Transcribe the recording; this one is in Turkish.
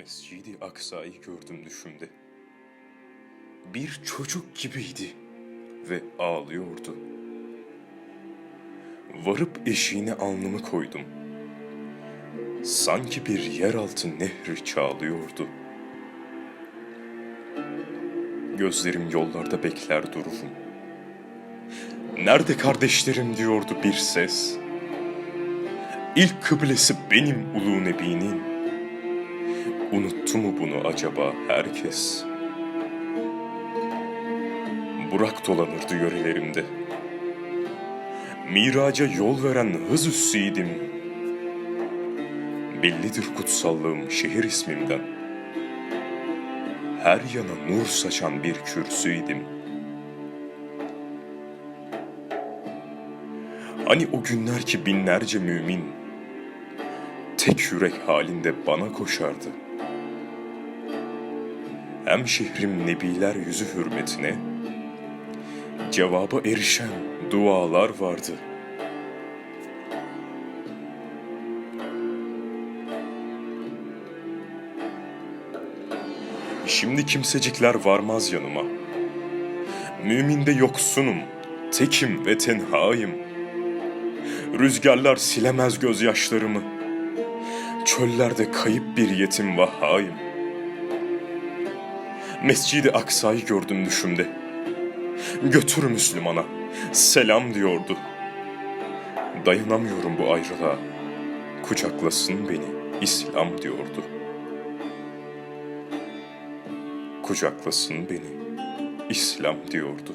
Mescidi Aksa'yı gördüm düşümde. Bir çocuk gibiydi ve ağlıyordu. Varıp eşiğine alnımı koydum. Sanki bir yeraltı nehri çağlıyordu. Gözlerim yollarda bekler dururum. Nerede kardeşlerim diyordu bir ses. İlk kıblesi benim ulu nebinin. Unuttu mu bunu acaba herkes? Burak dolanırdı yörelerimde. Miraca yol veren hız üssüydim. Bellidir kutsallığım şehir ismimden. Her yana nur saçan bir kürsüydim. Hani o günler ki binlerce mümin tek yürek halinde bana koşardı. Hem şehrim nebiler yüzü hürmetine cevaba erişen dualar vardı. Şimdi kimsecikler varmaz yanıma. Müminde yoksunum, tekim ve tenhayım. Rüzgarlar silemez gözyaşlarımı. Çöllerde kayıp bir yetim vahayım. Mescidi Aksa'yı gördüm düşümde. Götür Müslümana, selam diyordu. Dayanamıyorum bu ayrılığa. Kucaklasın beni, İslam diyordu. Kucaklasın beni, İslam diyordu.